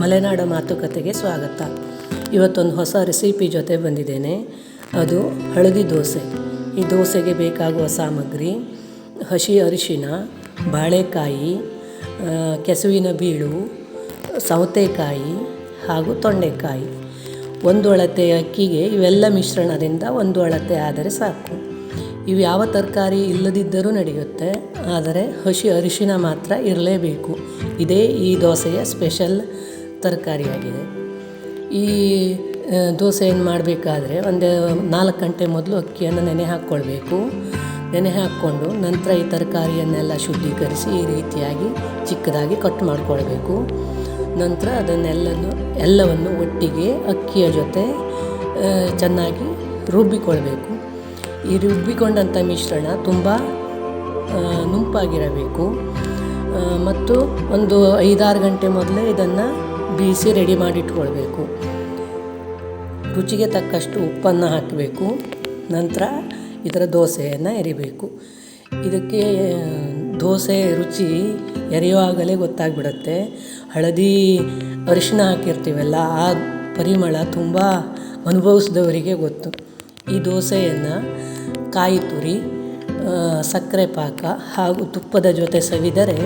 ಮಲೆನಾಡ ಮಾತುಕತೆಗೆ ಸ್ವಾಗತ. ಇವತ್ತೊಂದು ಹೊಸ ರೆಸಿಪಿ ಜೊತೆ ಬಂದಿದ್ದೇನೆ. ಅದು ಹಳದಿ ದೋಸೆ. ಈ ದೋಸೆಗೆ ಬೇಕಾಗುವ ಸಾಮಗ್ರಿ ಹಸಿ ಅರಿಶಿನ ಬಾಳೆಕಾಯಿ ಕೆಸುವಿನ ಬೀಳು, ಸೌತೆಕಾಯಿ ಹಾಗೂ ತೊಂಡೆಕಾಯಿ. ಒಂದು ಅಳತೆ ಅಕ್ಕಿಗೆ ಇವೆಲ್ಲ ಮಿಶ್ರಣದಿಂದ ಒಂದು ಅಳತೆ ಆದರೆ ಸಾಕು. ಇವು ಯಾವ ತರಕಾರಿ ಇಲ್ಲದಿದ್ದರೂ ನಡೆಯುತ್ತೆ, ಆದರೆ ಹಸಿ ಅರಿಶಿನ ಮಾತ್ರ ಇರಲೇಬೇಕು. ಇದೇ ಈ ದೋಸೆಯ ಸ್ಪೆಷಲ್ ತರಕಾರಿಯಾಗಿದೆ. ಈ ದೋಸೆ ಏನು ಮಾಡಬೇಕಾದ್ರೆ ಒಂದು ನಾಲ್ಕು ಗಂಟೆ ಮೊದಲು ಅಕ್ಕಿಯನ್ನು ನೆನೆ ಹಾಕ್ಕೊಳ್ಬೇಕು. ನೆನೆ ಹಾಕ್ಕೊಂಡು ನಂತರ ಈ ತರಕಾರಿಯನ್ನೆಲ್ಲ ಶುದ್ಧೀಕರಿಸಿ ಈ ರೀತಿಯಾಗಿ ಚಿಕ್ಕದಾಗಿ ಕಟ್ ಮಾಡಿಕೊಳ್ಬೇಕು. ನಂತರ ಅದನ್ನೆಲ್ಲನ್ನು ಎಲ್ಲವನ್ನು ಒಟ್ಟಿಗೆ ಅಕ್ಕಿಯ ಜೊತೆ ಚೆನ್ನಾಗಿ ರುಬ್ಬಿಕೊಳ್ಬೇಕು. ಈ ರುಬ್ಬಿಕೊಂಡಂಥ ಮಿಶ್ರಣ ತುಂಬ ನುಂಪಾಗಿರಬೇಕು. ಮತ್ತು ಒಂದು ಐದಾರು ಗಂಟೆ ಮೊದಲೇ ಇದನ್ನು ಬೀಸಿ ರೆಡಿ ಮಾಡಿಟ್ಕೊಳ್ಬೇಕು. ರುಚಿಗೆ ತಕ್ಕಷ್ಟು ಉಪ್ಪನ್ನು ಹಾಕಬೇಕು. ನಂತರ ಇದರ ದೋಸೆಯನ್ನು ಎರಿಬೇಕು. ಇದಕ್ಕೆ, ದೋಸೆ ರುಚಿ ಎರೆಯುವಾಗಲೇ ಗೊತ್ತಾಗ್ಬಿಡುತ್ತೆ. ಹಳದಿ ಅರಿಶಿನ ಹಾಕಿರ್ತೀವಲ್ಲ, ಆ ಪರಿಮಳ ತುಂಬ ಅನುಭವಿಸಿದವರಿಗೆ ಗೊತ್ತು. ಈ ದೋಸೆಯನ್ನು ಕಾಯಿ ತುರಿ ಸಕ್ಕರೆ ಪಾಕ ಹಾಗೂ ತುಪ್ಪದ ಜೊತೆ ಸವಿದರೆ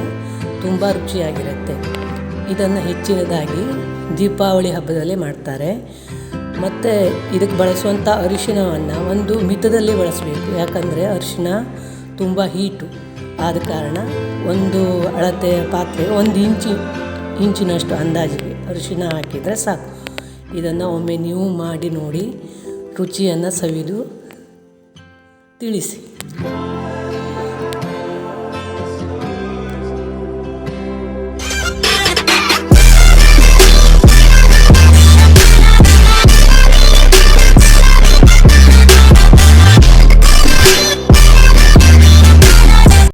ತುಂಬ ರುಚಿಯಾಗಿರುತ್ತೆ. ಇದನ್ನು ಹೆಚ್ಚಿನದಾಗಿ ದೀಪಾವಳಿ ಹಬ್ಬದಲ್ಲಿ ಮಾಡ್ತಾರೆ. ಮತ್ತು ಇದಕ್ಕೆ ಬಳಸುವಂಥ ಅರಿಶಿನವನ್ನು ಒಂದು ಮಿತದಲ್ಲಿ ಬಳಸಬೇಕು. ಯಾಕಂದರೆ ಅರಿಶಿಣ ತುಂಬ ಹೀಟು ಆದ ಕಾರಣ ಒಂದು ಅಳತೆಯ ಪಾತ್ರೆ ಒಂದು ಇಂಚಿ, ಇಂಚಿನಷ್ಟು ಅಂದಾಜಿಗೆ ಅರಿಶಿಣ ಹಾಕಿದರೆ ಸಾಕು. ಇದನ್ನು ಒಮ್ಮೆ ನೀವು ಮಾಡಿ ನೋಡಿ ರುಚಿಯನ್ನು ಸವಿದು ತಿಳಿಸಿ.